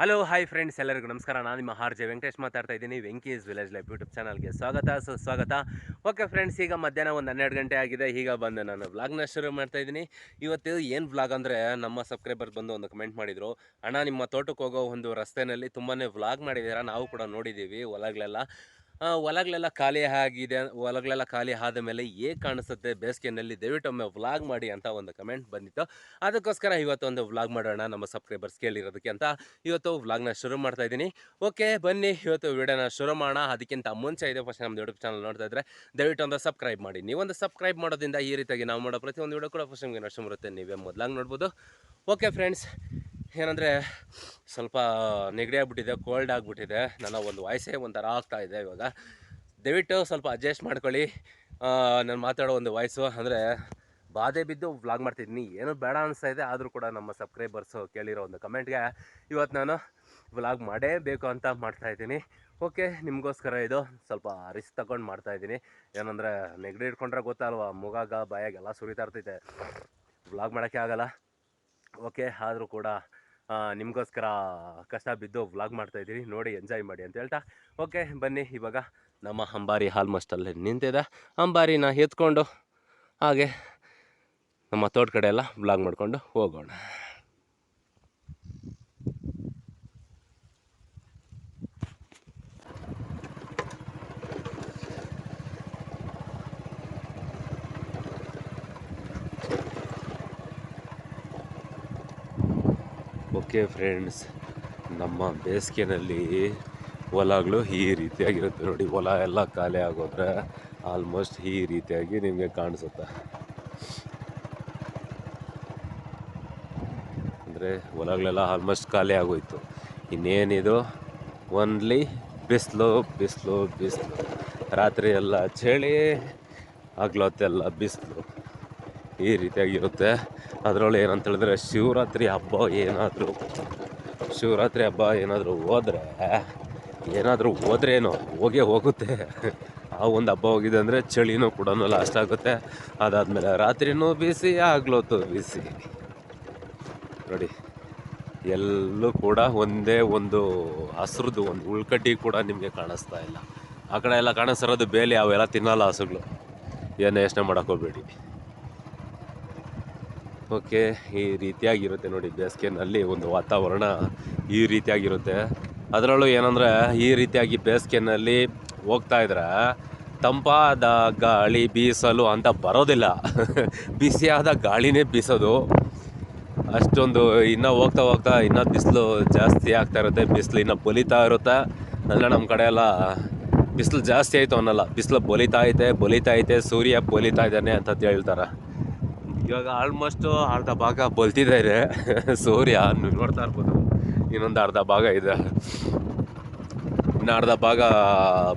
Hello hi friends ಎಲ್ಲರಿಗೂ ನಮಸ್ಕಾರ. ನಾನು ನಿಮ್ಮ ಆರ್ ಜೆ ವೆಂಕಟೇಶ್ ಮಾತಾಡ್ತಾ ಇದ್ದೀನಿ ವೆಂಕೀಸ್ ವಿಲೇಜ್ ಲೈಫ್ ಯೂಟ್ಯೂಬ್ ಚಾನಲ್ಗೆ ಸ್ವಾಗತ. ಸುಸ್ವಾಗತ ಓಕೆ ಫ್ರೆಂಡ್ಸ್ ಈಗ ಮಧ್ಯಾಹ್ನ ಒಂದು ಹನ್ನೆರಡು ಗಂಟೆ ಆಗಿದೆ. ಈಗ ಬಂದು ನಾನು ವ್ಲಾಗ್ನ ಶುರು ಮಾಡ್ತಾ ಇದ್ದೀನಿ. ಇವತ್ತು ಏನು ವ್ಲಾಗ್ ಅಂದರೆ ನಮ್ಮ ಸಬ್ಸ್ಕ್ರೈಬರ್ಸ್ ಬಂದು ಒಂದು ಕಮೆಂಟ್ ಮಾಡಿದರು, ಅಣ್ಣ, ನಿಮ್ಮ ತೋಟಕ್ಕೆ ಹೋಗೋ ಒಂದು ರಸ್ತೆಯಲ್ಲಿ ತುಂಬಾ ವ್ಲಾಗ್ ಮಾಡಿದ್ದೀರಾ? ನಾವು ಕೂಡ ನೋಡಿದ್ದೀವಿ, ಹೊಲಗಳೆಲ್ಲ. ಹೊಲಗಳೆಲ್ಲ ಖಾಲಿ ಆಗಿದೆ, ಹೊಲಗಳೆಲ್ಲ ಖಾಲಿ ಆದ ಮೇಲೆ ಹೇಗೆ ಕಾಣಿಸುತ್ತೆ? ಬೇಸಿಗೆನಲ್ಲಿ ದಯವಿಟ್ಟು ಒಮ್ಮೆ ವ್ಲಾಗ್ ಮಾಡಿ ಅಂತ ಒಂದು ಕಮೆಂಟ್ ಬಂದಿತ್ತು. ಅದಕ್ಕೋಸ್ಕರ ಇವತ್ತು ಒಂದು ವ್ಲಾಗ್ ಮಾಡೋಣ, ನಮ್ಮ ಸಬ್ಸ್ಕ್ರೈಬರ್ಸ್ ಕೇಳಿರೋದಕ್ಕೆ ಅಂತ ಇವತ್ತು ವ್ಲಾಗ್ನ ಶುರು ಮಾಡ್ತಾ ಇದ್ದೀನಿ. ಓಕೆ ಬನ್ನಿ, ಇವತ್ತು ವಿಡಿಯೋನ ಶುರು ಮಾಡೋಣ. ಅದಕ್ಕಿಂತ ಮುಂಚೆ ಇದೆ ಫಸ್ಟ್ ನಮ್ಮ ಯೂಟ್ಯೂಬ್ ಚಾನಲ್ ನೋಡ್ತಾ ಇದ್ರೆ ದಯವಿಟ್ಟು ಒಂದು ಸಬ್ಸ್ಕ್ರೈಬ್ ಮಾಡಿ. ನೀವೊಂದು ಸಬ್ಸ್ಕ್ರೈಬ್ ಮಾಡೋದ್ರಿಂದ ಈ ರೀತಿಯಾಗಿ ನಾವು ಮಾಡೋ ಪ್ರತಿಯೊಂದು ವಿಡಿಯೋ ಕೂಡ ಫಸ್ಟ್ ನಿಮಗೆ ನಷ್ಟ ಬರುತ್ತೆ. ನೀವೇ ಮೊದಲಾಗಿ ನೋಡ್ಬೋದು. ಓಕೆ ಫ್ರೆಂಡ್ಸ್ ಏನಂದರೆ, ಸ್ವಲ್ಪ ನೆಗಡಿ ಆಗಿಬಿಟ್ಟಿದೆ ಕೋಲ್ಡ್ ಆಗಿಬಿಟ್ಟಿದೆ, ನನ್ನ ಒಂದು ವಾಯ್ಸೇ ಒಂಥರ ಆಗ್ತಾ ಇದೆ ಇವಾಗ. ದಯವಿಟ್ಟು ಸ್ವಲ್ಪ ಅಡ್ಜಸ್ಟ್ ಮಾಡ್ಕೊಳ್ಳಿ. ನಾನು ಮಾತಾಡೋ ಒಂದು ವಾಯ್ಸು, ಅಂದರೆ ಬಾಧೆ ಬಿದ್ದು ವ್ಲಾಗ್ ಮಾಡ್ತಿದ್ದೀನಿ. ಏನೂ ಬೇಡ ಅನಿಸ್ತಾ ಇದೆ ಆದರೂ ಕೂಡ ನಮ್ಮ ಸಬ್ಸ್ಕ್ರೈಬರ್ಸು ಕೇಳಿರೋ ಒಂದು ಕಮೆಂಟ್ಗೆ ಇವತ್ತು ನಾನು ವ್ಲಾಗ್ ಮಾಡೇ ಬೇಕು ಅಂತ ಮಾಡ್ತಾಯಿದ್ದೀನಿ ಓಕೆ ನಿಮಗೋಸ್ಕರ ಇದು ಸ್ವಲ್ಪ ರಿಸ್ಕ್ ತಗೊಂಡು ಮಾಡ್ತಾಯಿದ್ದೀನಿ ಏನಂದರೆ, ನೆಗಡಿ ಇಟ್ಕೊಂಡ್ರೆ ಗೊತ್ತಲ್ವ ಮುಗಾಗ ಬಾಯಾಗೆಲ್ಲ ಸುರಿತಾ ಇರ್ತೈತೆ. ವ್ಲಾಗ್ ಮಾಡೋಕ್ಕೆ ಆಗಲ್ಲ. ಓಕೆ ಆದರೂ ಕೂಡ ನಿಮಗೋಸ್ಕರ ಕಷ್ಟ ಬಿದ್ದು ವ್ಲಾಗ್ ಮಾಡ್ತಾ ಇದ್ದೀನಿ ನೋಡಿ, ಎಂಜಾಯ್ ಮಾಡಿ ಅಂತ ಹೇಳ್ತಾ. ಓಕೆ, ಬನ್ನಿ. ಇವಾಗ ನಮ್ಮ ಅಂಬಾರಿ ಆಲ್ಮೋಸ್ಟ್ ಅಲ್ಲಿ ನಿಂತಿದೆ. ಅಂಬಾರಿನ ಎತ್ಕೊಂಡು ಹಾಗೆ ನಮ್ಮ ತೋಟ ಕಡೆ ಎಲ್ಲ ವ್ಲಾಗ್ ಮಾಡ್ಕೊಂಡು ಹೋಗೋಣ. ಓಕೆ ಫ್ರೆಂಡ್ಸ್, ನಮ್ಮ ಬೇಸಿಗೆನಲ್ಲಿ ಹೊಲಗಳು ಈ ರೀತಿಯಾಗಿರುತ್ತೆ ನೋಡಿ, ಹೊಲ ಎಲ್ಲ ಖಾಲಿ ಆಗೋದ್ರೆ ಆಲ್ಮೋಸ್ಟ್ ಈ ರೀತಿಯಾಗಿ ನಿಮಗೆ ಕಾಣಿಸುತ್ತೆ. ಅಂದರೆ ಹೊಲಗಳೆಲ್ಲ ಆಲ್ಮೋಸ್ಟ್ ಖಾಲಿ ಆಗೋಯ್ತು. ಇನ್ನೇನಿದು? ಒನ್ಲಿ ಬಿಸಿಲು ಬಿಸಿಲು ಬಿಸಿಲು. ರಾತ್ರಿ ಎಲ್ಲ ಚಳಿ, ಹಗ್ಲೊತ್ತೆಲ್ಲ ಬಿಸಿಲು. ಈ ರೀತಿಯಾಗಿರುತ್ತೆ. ಅದರೊಳಗೆ ಏನಂತ ಹೇಳಿದ್ರೆ ಶಿವರಾತ್ರಿ ಹಬ್ಬ ಏನಾದರೂ. ಶಿವರಾತ್ರಿ ಹಬ್ಬ ಏನಾದರೂ ಹೋದರೆ, ಏನಾದರೂ ಹೋದ್ರೇನೋ ಹೋಗೇ ಹೋಗುತ್ತೆ. ಆ ಒಂದು ಹಬ್ಬ ಹೋಗಿದೆ ಅಂದರೆ ಚಳಿನೂ ಕೂಡ ಲಾಸ್ಟ್ ಆಗುತ್ತೆ. ಅದಾದಮೇಲೆ ರಾತ್ರಿನೂ ಬಿಸಿ ಆಗ್ಲೋತು ಬಿಸಿ. ನೋಡಿ, ಎಲ್ಲೂ ಕೂಡ ಒಂದೇ ಒಂದು ಹಸ್ರದ್ದು ಒಂದು ಉಳ್ಕಡ್ಡಿ ಕೂಡ ನಿಮಗೆ ಕಾಣಿಸ್ತಾ ಇಲ್ಲ. ಆ ಕಡೆ ಎಲ್ಲ ಕಾಣಿಸ್ತಿರೋದು ಬೇಲಿ, ಅವೆಲ್ಲ ತಿನ್ನಲ್ಲ ಹಸುಗಳು. ಏನು ಯೋಚನೆ ಮಾಡೋಕೆ ಹೋಗ್ಬೇಡಿ. ಓಕೆ ಈ ರೀತಿಯಾಗಿರುತ್ತೆ ನೋಡಿ, ಬೇಸಿಗೆನಲ್ಲಿ ಒಂದು ವಾತಾವರಣ ಈ ರೀತಿಯಾಗಿರುತ್ತೆ. ಅದರಲ್ಲೂ ಏನಂದರೆ, ಈ ರೀತಿಯಾಗಿ ಬೇಸಿಗೆನಲ್ಲಿ ಹೋಗ್ತಾ ಇದ್ರೆ ತಂಪಾದ ಗಾಳಿ ಬೀಸಲು ಅಂತ ಬರೋದಿಲ್ಲ. ಬಿಸಿಯಾದ ಗಾಳಿನೇ ಬೀಸೋದು. ಅಷ್ಟೊಂದು ಇನ್ನೂ ಹೋಗ್ತಾ ಹೋಗ್ತಾ ಇನ್ನೂ ಬಿಸಿಲು ಜಾಸ್ತಿ ಆಗ್ತಾ ಇರುತ್ತೆ, ಬಿಸಿಲು ಇನ್ನೂ ಬಲಿತಾ ಇರುತ್ತೆ. ಅಂದರೆ ನಮ್ಮ ಕಡೆ ಎಲ್ಲ ಬಿಸಿಲು ಜಾಸ್ತಿ ಆಯಿತು ಅನ್ನಲ್ಲ, ಬಿಸಿಲು ಬಲಿತಾ ಐತೆ ಬಲಿತಾ ಐತೆ, ಸೂರ್ಯ ಬಲಿತಾ ಇದ್ದಾನೆ ಅಂತ ಹೇಳ್ತಾರೆ. ಇವಾಗ ಆಲ್ಮೋಸ್ಟ್ ಅರ್ಧ ಭಾಗ ಬಲ್ತಿದ್ದಾರೆ ಸೂರ್ಯ ನೋಡ್ತಾ ಇರ್ಬೋದು. ಇನ್ನೊಂದು ಅರ್ಧ ಭಾಗ ಇದೆ. ಇನ್ನು ಅರ್ಧ ಭಾಗ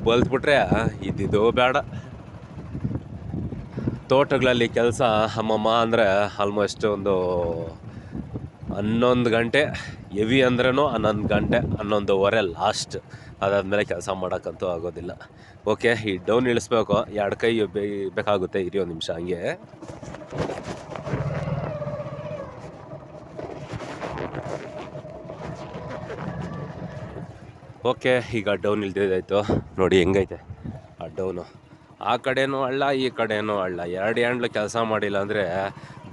ಬಲ್ತ್ಬಿಟ್ರೆ ಇದ್ದಿದ್ದು ಬೇಡ. ತೋಟಗಳಲ್ಲಿ ಕೆಲಸ ಅಮ್ಮಮ್ಮ ಅಂದರೆ ಆಲ್ಮೋಸ್ಟ್ ಒಂದು ಹನ್ನೊಂದು ಗಂಟೆ, ಹೆವಿ ಅಂದ್ರೂ ಹನ್ನೊಂದು ಗಂಟೆ, ಹನ್ನೊಂದುವರೆ ಲಾಸ್ಟ್ ಅದಾದಮೇಲೆ ಕೆಲಸ ಮಾಡೋಕ್ಕಂತೂ ಆಗೋದಿಲ್ಲ. ಓಕೆ ಈ ಡೌನ್ ಇಳಿಸ್ಬೇಕು. ಎರಡು ಕೈ ಬೇಕಾಗುತ್ತೆ. ಇರಿ ಒಂದು ನಿಮಿಷ, ಹಂಗೆ. ಓಕೆ ಈಗ ಡೌನ್ ಇಳ್ದಿದ್ದಾಯ್ತು ನೋಡಿ, ಹೆಂಗೈತೆ? ಆ ಡೌನು ಆ ಕಡೆನೂ ಅಳ್ಳ ಈ ಕಡೆನೂ ಅಳ್ಳ ಎರಡು ಹ್ಯಾಂಡ್ಲು ಕೆಲಸ ಮಾಡಿಲ್ಲ ಅಂದರೆ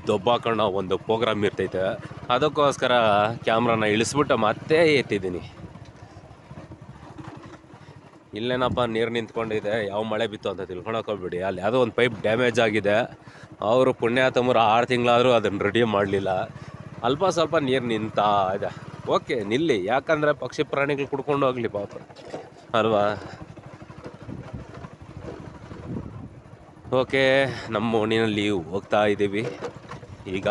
ದೊಬ್ಬಾಕೊಂಡು ಒಂದು ಪ್ರೋಗ್ರಾಮ್ ಇರ್ತೈತೆ. ಅದಕ್ಕೋಸ್ಕರ ಕ್ಯಾಮ್ರಾನ ಇಳಿಸ್ಬಿಟ್ಟು ಮತ್ತೆ ಎತ್ತಿದ್ದೀನಿ. ಇಲ್ಲೇನಪ್ಪ ನೀರು ನಿಂತ್ಕೊಂಡಿದೆ, ಯಾವ ಮಳೆ ಬಿತ್ತು ಅಂತ ಹೋಗ್ಬಿಡಿ. ಅಲ್ಲಿ ಯಾವುದೋ ಒಂದು ಪೈಪ್ ಡ್ಯಾಮೇಜ್ ಆಗಿದೆ. ಅವರು ಪುಣ್ಯಾತಮರು ಆರು ತಿಂಗಳಾದರೂ ಅದನ್ನು ರೆಡಿ ಮಾಡಲಿಲ್ಲ. ಅಲ್ಪ ಸ್ವಲ್ಪ ನೀರು ನಿಂತಾ ಇದೆ. ಓಕೆ ನಿಲ್ಲಿ. ಯಾಕಂದರೆ ಪಕ್ಷಿ ಪ್ರಾಣಿಗಳು ಕುಡ್ಕೊಂಡು ಹೋಗ್ಲಿ ಪಾಪ. ಅಲ್ವಾ? ಓಕೆ ನಮ್ಮ ಓಣಿನಲ್ಲಿ ಹೋಗ್ತಾ ಇದ್ದೀವಿ ಈಗ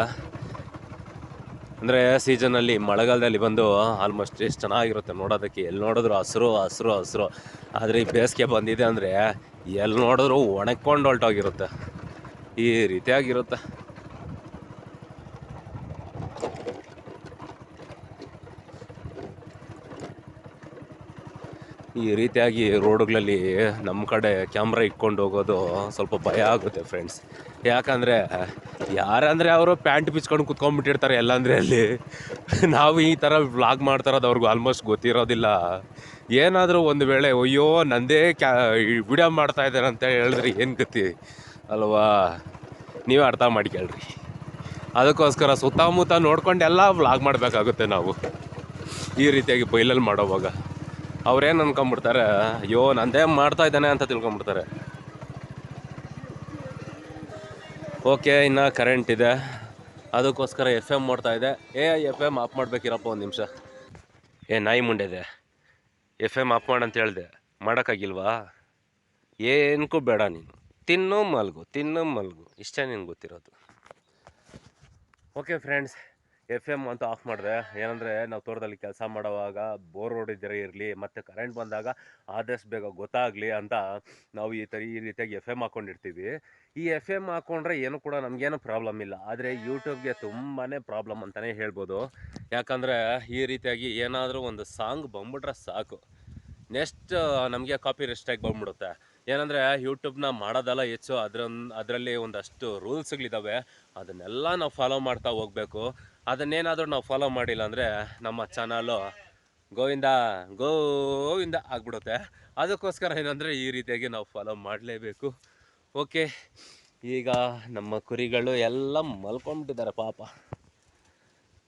ಅಂದರೆ ಸೀಸನಲ್ಲಿ ಮಳೆಗಾಲದಲ್ಲಿ ಬಂದು ಆಲ್ಮೋಸ್ಟ್ ಎಷ್ಟು ಚೆನ್ನಾಗಿರುತ್ತೆ ನೋಡೋದಕ್ಕೆ. ಎಲ್ಲಿ ನೋಡಿದ್ರು ಹಸಿರು ಹಸಿರು ಹಸಿರು. ಆದರೆ ಈ ಬೇಸಿಗೆ ಬಂದಿದೆ ಅಂದರೆ ಎಲ್ಲಿ ನೋಡಿದ್ರು ಒಣಕೊಂಡು ಹೊಲ್ಟೋಗಿರುತ್ತೆ. ಈ ರೀತಿಯಾಗಿರುತ್ತೆ. ಈ ರೀತಿಯಾಗಿ ರೋಡುಗಳಲ್ಲಿ ನಮ್ಮ ಕಡೆ ಕ್ಯಾಮ್ರಾ ಇಟ್ಕೊಂಡು ಹೋಗೋದು ಸ್ವಲ್ಪ ಭಯ ಆಗುತ್ತೆ ಫ್ರೆಂಡ್ಸ್ ಯಾಕಂದರೆ ಯಾರಂದರೆ ಅವರು ಪ್ಯಾಂಟ್ ಬಿಚ್ಕೊಂಡು ಕುತ್ಕೊಂಡ್ಬಿಟ್ಟಿರ್ತಾರೆ ಎಲ್ಲಂದರೆ ಅಲ್ಲಿ. ನಾವು ಈ ಥರ ವ್ಲಾಗ್ ಮಾಡ್ತಾರೋದು ಅವ್ರಿಗೆ ಆಲ್ಮೋಸ್ಟ್ ಗೊತ್ತಿರೋದಿಲ್ಲ. ಏನಾದರೂ ಒಂದು ವೇಳೆ, ಅಯ್ಯೋ, ನಂದೇ ಕ್ಯಾ ವಿಡಿಯೋ ಮಾಡ್ತಾ ಇದ್ದಾರೆ ಅಂತ ಹೇಳಿದ್ರೆ ಏನು ಗತಿ? ಅಲ್ವಾ? ನೀವೇ ಅರ್ಥ ಮಾಡ್ಕೊಳ್ರಿ ಅದಕ್ಕೋಸ್ಕರ ಸುತ್ತಮುತ್ತ ನೋಡ್ಕೊಂಡೆಲ್ಲ ವ್ಲಾಗ್ ಮಾಡಬೇಕಾಗುತ್ತೆ ನಾವು. ಈ ರೀತಿಯಾಗಿ ಬೈಲಲ್ಲಿ ಮಾಡೋವಾಗ. ಅವ್ರೇನು ಅನ್ಕೊಂಬಿಡ್ತಾರೆ ಅಯ್ಯೋ, ನಂದೇ ಮಾಡ್ತಾ ಇದ್ದಾನೆ ಅಂತ ತಿಳ್ಕೊಂಬಿಡ್ತಾರೆ ಓಕೆ, ಇನ್ನು ಕರೆಂಟ್ ಇದೆ. ಅದಕ್ಕೋಸ್ಕರ ಎಫ್ ಎಂ ಮಾಡ್ತಾ ಇದೆ. ಏ ಎಫ್ ಎಂ ಆಫ್ ಮಾಡಬೇಕಿರಪ್ಪ ಒಂದು ನಿಮಿಷ. ಏ, ನಾಯಿ ಮುಂಡೆದೆ ಎಫ್ ಎಂ ಆಫ್ ಮಾಡಂತ ಹೇಳಿದೆ. ಮಾಡೋಕ್ಕಾಗಿಲ್ವಾ? ಏನಕ್ಕೂ ಬೇಡ ನೀನು. ತಿನ್ನು ಮಲ್ಗು ತಿನ್ನು ಮಲ್ಗು. ಇಷ್ಟೇ ನಿನ್ಗೆ ಗೊತ್ತಿರೋದು. ಓಕೆ ಫ್ರೆಂಡ್ಸ್ ಎಫ್ ಎಂ ಅಂತ ಆಫ್ ಮಾಡಿದೆ. ಏನಂದರೆ, ನಾವು ತೋಟದಲ್ಲಿ ಕೆಲಸ ಮಾಡುವಾಗ ಬೋರ್ ಹೊಡಿದ್ರೆ ಇರಲಿ, ಮತ್ತು ಕರೆಂಟ್ ಬಂದಾಗ ಆದಷ್ಟು ಬೇಗ ಗೊತ್ತಾಗಲಿ ಅಂತ ನಾವು ಈ ಥರ ಈ ರೀತಿಯಾಗಿ ಎಫ್ ಎಂ ಹಾಕ್ಕೊಂಡಿರ್ತೀವಿ ಈ ಎಫ್ ಎಂ ಹಾಕ್ಕೊಂಡ್ರೆ ಏನು ಕೂಡ ನಮಗೇನು ಪ್ರಾಬ್ಲಮ್ ಇಲ್ಲ. ಆದರೆ ಯೂಟ್ಯೂಬ್ಗೆ ತುಂಬಾ ಪ್ರಾಬ್ಲಮ್ ಅಂತಲೇ ಹೇಳ್ಬೋದು. ಯಾಕಂದರೆ ಈ ರೀತಿಯಾಗಿ ಏನಾದರೂ ಒಂದು ಸಾಂಗ್ ಬಂದ್ಬಿಟ್ರೆ ಸಾಕು. ನೆಕ್ಸ್ಟ್ ನಮಗೆ ಕಾಪಿ ರೆಸ್ಟಾಗಿ ಬಂದ್ಬಿಡುತ್ತೆ. ಏನಂದರೆ ಯೂಟ್ಯೂಬ್ನ ಮಾಡೋದೆಲ್ಲ ಹೆಚ್ಚು ಅದ್ರ ಅದರಲ್ಲಿ ಒಂದಷ್ಟು ರೂಲ್ಸ್ಗಳಿದ್ದಾವೆ ಅದನ್ನೆಲ್ಲ ನಾವು ಫಾಲೋ ಮಾಡ್ತಾ ಹೋಗಬೇಕು. ಅದನ್ನೇನಾದರೂ ನಾವು ಫಾಲೋ ಮಾಡಿಲ್ಲ ಅಂದರೆ ನಮ್ಮ ಚಾನಲು ಗೋವಿಂದ ಗೋವಿಂದ ಆಗ್ಬಿಡುತ್ತೆ. ಅದಕ್ಕೋಸ್ಕರ ಏನಂದರೆ ಈ ರೀತಿಯಾಗಿ ನಾವು ಫಾಲೋ ಮಾಡಲೇಬೇಕು. ಓಕೆ ಈಗ ನಮ್ಮ ಕುರಿಗಳು ಎಲ್ಲ ಮಲ್ಕೊಂಡ್ಬಿಟ್ಟಿದ್ದಾರೆ ಪಾಪ.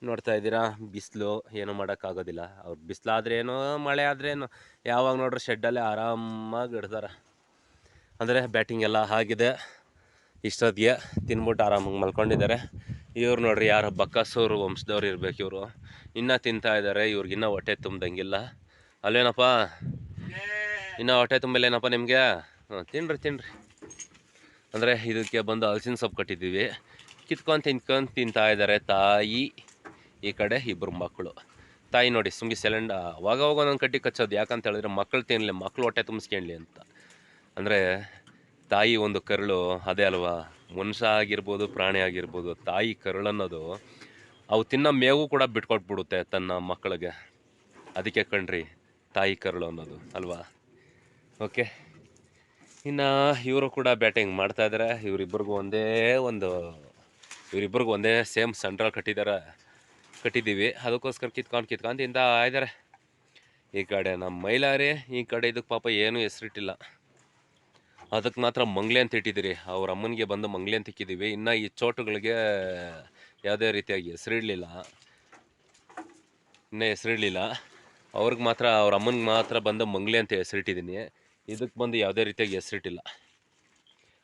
ನೋಡ್ತಾ ಇದ್ದೀರಾ, ಬಿಸಿಲು, ಏನೂ ಮಾಡೋಕ್ಕಾಗೋದಿಲ್ಲ. ಅವ್ರು ಬಿಸಿಲಾದ್ರೆ ಏನೋ, ಮಳೆ ಆದ್ರೇನು ಯಾವಾಗ ನೋಡ್ರಿ ಶೆಡ್ಡಲ್ಲೇ ಆರಾಮಾಗಿ ಇಡ್ತಾರೆ. ಅಂದರೆ ಬ್ಯಾಟಿಂಗ್ ಎಲ್ಲ ಆಗಿದೆ. ಇಷ್ಟೊತ್ತಿಗೆ ತಿನ್ಬಿಟ್ಟು ಆರಾಮಾಗಿ ಮಲ್ಕೊಂಡಿದ್ದಾರೆ. ಇವ್ರು ನೋಡ್ರಿ ಯಾರು ಬಕ್ಕಸೂರು ವಂಶದವ್ರು ಇರ್ಬೇಕು ಇವರು. ಇನ್ನೂ ತಿಂತಾ ಇದ್ದಾರೆ ಇವ್ರಿಗಿನ್ನ ಹೊಟ್ಟೆ ತುಂಬ್ದಂಗಿಲ್ಲ. ಅಲ್ಲೇನಪ್ಪ? ಇನ್ನೂ ಹೊಟ್ಟೆ ತುಂಬಲೇನಪ್ಪ ನಿಮಗೆ? ತಿನ್ರಿ ತಿನ್ರಿ. ಅಂದರೆ ಇದಕ್ಕೆ ಬಂದು ಹಲಸಿನ ಸೊಪ್ಪು ಕಟ್ಟಿದ್ದೀವಿ. ಕಿತ್ಕೊಂಡು ತಿನ್ಕೊಂಡು ತಿಂತಾ ಇದ್ದಾರೆ ತಾಯಿ, ಈ ಕಡೆ ಇಬ್ಬರು ಮಕ್ಕಳು ತಾಯಿ ನೋಡಿ, ಸುಮ್ಗಿ ಸೆಲೆಂಡ್ ಅವಾಗ ಅವಾಗ ಒಂದೊಂದು ಕಟ್ಟಿ ಕಚ್ಚೋದು. ಯಾಕಂತ ಹೇಳಿದ್ರೆ ಮಕ್ಕಳು ತಿನ್ನಲಿ ಮಕ್ಕಳು ಹೊಟ್ಟೆ ತುಂಬಿಸ್ಕೊಳ್ಳಿ ಅಂತ. ಅಂದರೆ ತಾಯಿ ಒಂದು ಕರುಳು, ಅದೇ ಅಲ್ವಾ? ಮನುಷ್ಯ ಆಗಿರ್ಬೋದು ಪ್ರಾಣಿ ಆಗಿರ್ಬೋದು ತಾಯಿ ಕರುಳು ಅನ್ನೋದು ಅವು ತಿನ್ನೋ ಮೇವು ಕೂಡ ಬಿಟ್ಕೊಟ್ಬಿಡುತ್ತೆ ತನ್ನ ಮಕ್ಕಳಿಗೆ. ಅದಕ್ಕೆ ಕಣ್ರಿ, ತಾಯಿ ಕರುಳು ಅನ್ನೋದು, ಅಲ್ವಾ? ಓಕೆ ಇನ್ನು ಇವರು ಕೂಡ ಬ್ಯಾಟಿಂಗ್ ಮಾಡ್ತಾ ಇದ್ದಾರೆ ಇವರಿಬ್ಬರಿಗೂ ಒಂದೇ ಒಂದು ಇವರಿಬ್ಬರಿಗೂ ಒಂದೇ ಸೇಮ್ ಸೆಂಟ್ರಲ್ ಕಟ್ಟಿದ್ದಾರೆ ಕಟ್ಟಿದ್ದೀವಿ. ಅದಕ್ಕೋಸ್ಕರ ಕಿತ್ಕೊಂಡು ಕಿತ್ಕೊಂಡು ಇಂದ ಇದ್ದಾರೆ ಈ ಕಡೆ ನಮ್ಮ ಮೈಲಾರಿ, ಈ ಕಡೆ ಇದಕ್ಕೆ ಪಾಪ ಏನೂ ಹೆಸರಿಟ್ಟಿಲ್ಲ. ಅದಕ್ಕೆ ಮಾತ್ರ ಮಂಗ್ಲೆ ಅಂತ ಇಟ್ಟಿದ್ದೀರಿ. ಅವ್ರ ಅಮ್ಮನಿಗೆ ಬಂದು ಮಂಗ್ಲೆ ಅಂತ ಇಕ್ಕಿದ್ದೀವಿ ಇನ್ನು ಈ ಚೋಟುಗಳಿಗೆ ಯಾವುದೇ ರೀತಿಯಾಗಿ ಹೆಸರಿಡಲಿಲ್ಲ. ಇನ್ನೂ ಹೆಸರಿಡಲಿಲ್ಲ. ಅವ್ರಿಗೆ ಮಾತ್ರ, ಅವ್ರ ಅಮ್ಮನಿಗೆ ಮಾತ್ರ ಬಂದು ಮಂಗ್ಲೆ ಅಂತ ಹೆಸರಿಟ್ಟಿದ್ದೀನಿ. ಇದಕ್ಕೆ ಬಂದು ಯಾವುದೇ ರೀತಿಯಾಗಿ ಹೆಸರಿಟ್ಟಿಲ್ಲ.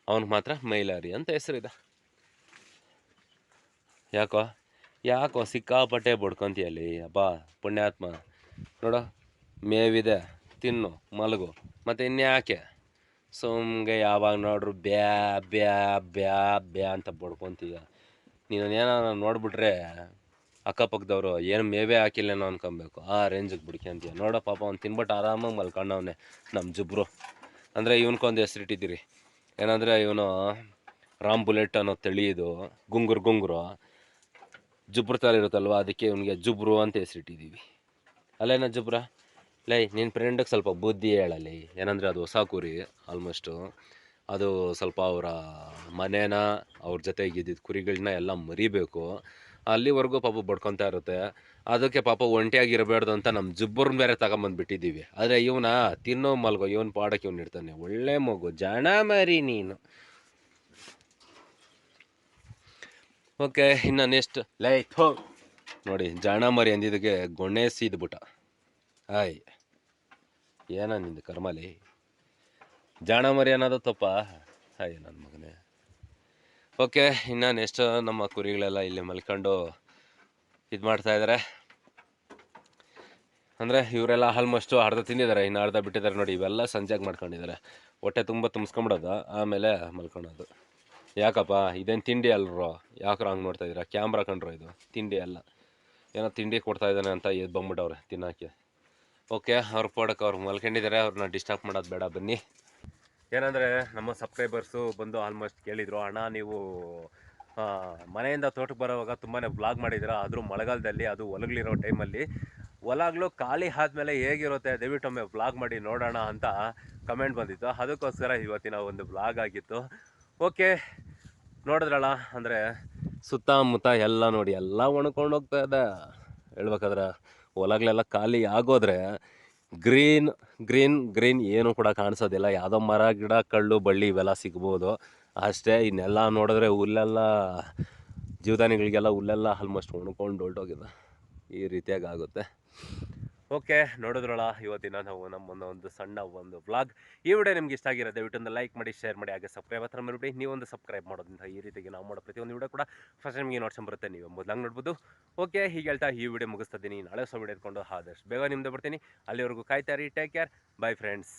ಅವನಿಗೆ ಮಾತ್ರ ಮೈಲಾರಿ ಅಂತ ಹೆಸರಿದೆ. ಯಾಕೋ? ಯಾಕೋ ಸಿಕ್ಕಾಪಟ್ಟೆ ಬಡ್ಕೊಂತೀಯಲ್ಲಿ ಅಬ್ಬಾ, ಪುಣ್ಯಾತ್ಮ. ನೋಡೋ, ಮೇವಿದೆ, ತಿನ್ನು, ಮಲಗು. ಮತ್ತು ಇನ್ಯಾಕೆ? ಸುಮ್ಗೆ ಯಾವಾಗ ನೋಡ್ರು ಬ್ಯಾ ಬ್ಯಾ ಬ್ಯಾ ಬ್ಯಾ ಅಂತ ಬಡ್ಕೊತೀಯ ನೀನು ಏನೋ ನೋಡ್ಬಿಟ್ರೆ ಅಕ್ಕಪಕ್ಕದವರು, ಏನು ಮೇವೇ ಹಾಕಿಲ್ಲೇನೋ ಅನ್ಕೊಬೇಕು. ಆ ರೇಂಜಿಗೆ ಬಿಡ್ಕೊಂತೀಯ ನೋಡೋ ಪಾಪ ಅವ್ನು ತಿನ್ಬಿಟ್ಟು ಆರಾಮಾಗಿ ಮಲ್ಕೊಂಡವನೆ ನಮ್ಮ ಜುಬ್ರು. ಅಂದರೆ ಇವನ್ಕೊಂದು ಹೆಸರಿಟ್ಟಿದ್ದೀರಿ. ಏನಂದರೆ ಇವನು ರಾಮ್ ಬುಲೆಟ್ ಅನ್ನೋ ತಳಿ ಇದು ಗುಂಗುರು ಗುಂಗುರು. ಜುಬ್ರು ಥರ ಇರುತ್ತಲ್ವ? ಅದಕ್ಕೆ ಇವನಿಗೆ ಜುಬ್ರು ಅಂತ ಹೆಸರಿಟ್ಟಿದ್ದೀವಿ. ಅಲ್ಲೇನ ಜುಬ್ರ? ಲೈ ನಿನ್ನ ಫ್ರೆಂಡಿಗೆ ಸ್ವಲ್ಪ ಬುದ್ಧಿ ಹೇಳಲಿ. ಏನಂದರೆ ಅದು ಹೊಸ ಕುರಿ ಆಲ್ಮೋಸ್ಟು ಅದು ಸ್ವಲ್ಪ ಅವರ ಮನೇನ, ಅವ್ರ ಜೊತೆಗೆ ಇದ್ದಿದ್ದ ಕುರಿಗಳನ್ನ ಎಲ್ಲ ಮರಿಬೇಕು. ಅಲ್ಲಿವರೆಗೂ ಪಾಪ ಬಡ್ಕೊತಾ ಇರುತ್ತೆ. ಅದಕ್ಕೆ ಪಾಪ ಒಂಟಿಯಾಗಿರಬಾರ್ದು ಅಂತ ನಮ್ಮ ಜುಬ್ಬರ್ನ ಬೇರೆ ತಗೊಂಬಂದ್ಬಿಟ್ಟಿದ್ದೀವಿ. ಆದರೆ ಇವನ ತಿನ್ನೋ ಮಲ್ಗೋ, ಇವನು ಪಾಡಕ್ಕೆ ಇವನು ಇಡ್ತಾನೆ. ಒಳ್ಳೆ ಮಗು, ಜಾಣ ಮರಿ ನೀನು. ಓಕೆ, ಇನ್ನು ನೆಕ್ಸ್ಟ್ ಲೈ, ಥೋ. ನೋಡಿ, ಜಾಣ ಮರಿ ಅಂದಿದ್ದಕ್ಕೆ ಗೊಣ್ಣೆ ಸೀದ್ಬಿಟ್ಟ. ಹಾಯ್. ಏನ ನಿಂದು ಕರ್ಮಲಿ? ಜಾಣ ಮರಿ ಅನ್ನೋದು ತಪ್ಪ. ಹಾಯ್ ನನ್ನ ಮಗನೇ. ಓಕೆ, ಇನ್ನು ನೆಕ್ಸ್ಟ್ ನಮ್ಮ ಕುರಿಗಳೆಲ್ಲ ಇಲ್ಲಿ ಮಲ್ಕೊಂಡು ಇದು ಮಾಡ್ತಾ ಇದ್ದಾರೆ ಅಂದರೆ ಇವರೆಲ್ಲ ಆಲ್ಮೋಸ್ಟು ಅರ್ಧ ತಿಂದಿದ್ದಾರೆ ಇನ್ನು ಅರ್ಧ ಬಿಟ್ಟಿದ್ದಾರೆ ನೋಡಿ, ಇವೆಲ್ಲ ಸಂಜೆಗೆ ಮಾಡ್ಕೊಂಡಿದ್ದಾರೆ ಹೊಟ್ಟೆ ತುಂಬ ತುಂಬಿಸ್ಕೊಂಬಿಡೋದು, ಆಮೇಲೆ ಮಲ್ಕೊಳೋದು. ಯಾಕಪ್ಪ, ಇದೇನು ತಿಂಡಿ ಅಲ್ರೋ? ಯಾಕ್ರ ಹಂಗೆ ನೋಡ್ತಾ ಇದ್ದೀರಾ? ಕ್ಯಾಮ್ರಾ ಕಂಡ್ರು ಇದು? ತಿಂಡಿ ಅಲ್ಲ. ಏನೋ ತಿಂಡಿ ಕೊಡ್ತಾ ಇದ್ದಾನೆ ಅಂತ ಎದ್ದು ಬಂದ್ಬಿಟ್ಟವ್ರೆ, ತಿನ್ನೋಕ್ಕೆ. ಓಕೆ, ಅವ್ರು ಪಾಡಕ್ಕೆ ಅವ್ರು ಮಲ್ಕೊಂಡಿದ್ದಾರೆ ಅವ್ರನ್ನ ಡಿಸ್ಟರ್ಬ್ ಮಾಡೋದು ಬೇಡ, ಬನ್ನಿ. ಏನಂದರೆ, ನಮ್ಮ ಸಬ್ಸ್ಕ್ರೈಬರ್ಸು ಬಂದು ಆಲ್ಮೋಸ್ಟ್ ಕೇಳಿದರು, ಅಣ್ಣ, ನೀವು ಮನೆಯಿಂದ ತೋಟಕ್ಕೆ ಬರೋವಾಗ ತುಂಬಾ ಬ್ಲಾಗ್ ಮಾಡಿದ್ದೀರಾ ಆದರೂ ಮಳೆಗಾಲದಲ್ಲಿ ಅದು ಹೊಲಗಳಿರೋ ಟೈಮಲ್ಲಿ ಹೊಲಗಳು ಖಾಲಿ ಆದಮೇಲೆ ಹೇಗಿರುತ್ತೆ? ದಯವಿಟ್ಟೊಮ್ಮೆ ಬ್ಲಾಗ್ ಮಾಡಿ ನೋಡೋಣ ಅಂತ ಕಮೆಂಟ್ ಬಂದಿತ್ತು. ಅದಕ್ಕೋಸ್ಕರ ಇವತ್ತಿನ ಒಂದು ಬ್ಲಾಗ್ ಆಗಿತ್ತು. ಓಕೆ, ನೋಡಿದ್ರಲ್ಲ, ಅಂದರೆ ಸುತ್ತಮುತ್ತ ಎಲ್ಲ ನೋಡಿ, ಎಲ್ಲ ಒಣಕೊಂಡು ಹೋಗ್ತಾ ಇದೆ. ಹೇಳ್ಬೇಕಾದ್ರೆ ಹೊಲಗಳೆಲ್ಲ ಖಾಲಿ ಆಗೋದ್ರೆ ಗ್ರೀನ್ ಗ್ರೀನ್ ಗ್ರೀನ್ ಏನು ಕೂಡ ಕಾಣಿಸೋದಿಲ್ಲ. ಯಾವುದೋ ಮರ, ಗಿಡ ಕಳ್ಳು ಬಳ್ಳಿ ಇವೆಲ್ಲ ಸಿಗ್ಬೋದು. ಅಷ್ಟೇ ಇನ್ನೆಲ್ಲ ನೋಡಿದ್ರೆ ಹುಲ್ಲೆಲ್ಲ, ಜೀವದಾನಿಗಳಿಗೆಲ್ಲ ಹುಲ್ಲೆಲ್ಲ ಆಲ್ಮೋಸ್ಟ್ ಒಣ್ಕೊಂಡು ಹೊರಟೋಗಿದೆ ಈ ರೀತಿಯಾಗಿ ಆಗುತ್ತೆ. ಓಕೆ, ನೋಡಿದ್ರಲ್ಲ, ಇವತ್ತಿನ ನಾವು ನಮ್ಮೊಂದು ಒಂದು ಸಣ್ಣ ಒಂದು ವ್ಲಾಗ್. ಈ ವಿಡಿಯೋ ನಿಮ್ಗೆ ಇಷ್ಟ ಆಗಿರೋ ದಯವಿಟ್ಟು ಒಂದು ಲೈಕ್ ಮಾಡಿ, ಶೇರ್ ಮಾಡಿ, ಹಾಗೆ ಸಬ್ಸ್ಕ್ರೈಬ್ ಹತ್ರ ನೀವು ನೀವೊಂದು ಸಬ್ಸ್ಕ್ರೈಬ್ ಮಾಡೋದ್ರಿಂದ ಈ ರೀತಿಗೆ ನಾವು ಮಾಡೋ ಪ್ರತಿಯೊಂದು ವಿಡಿಯೋ ಕೂಡ ಫಸ್ಟ್ ನಿಮಗೆ ನೋಡ್ಸ್ಕೊಂಡ್ ಬರುತ್ತೆ, ನೀವು ಮೊದಲಾಗಿ ನೋಡ್ಬೋದು. ಓಕೆ, ಹೀಗೆ ಹೇಳ್ತಾ ಈ ವಿಡಿಯೋ ಮುಗಿಸ್ತಿದ್ದೀನಿ ನಾಳೆ ಹೊಸ ವಿಡಿಯೋ ಇಟ್ಕೊಂಡು ಆದಷ್ಟು ಬೇಗ ನಿಮ್ದು ಬರ್ತೀನಿ. ಅಲ್ಲಿವರೆಗೂ ಕಾಯ್ತಾರಿ ಟೇಕ್ ಕೇರ್ ಬೈ ಫ್ರೆಂಡ್ಸ್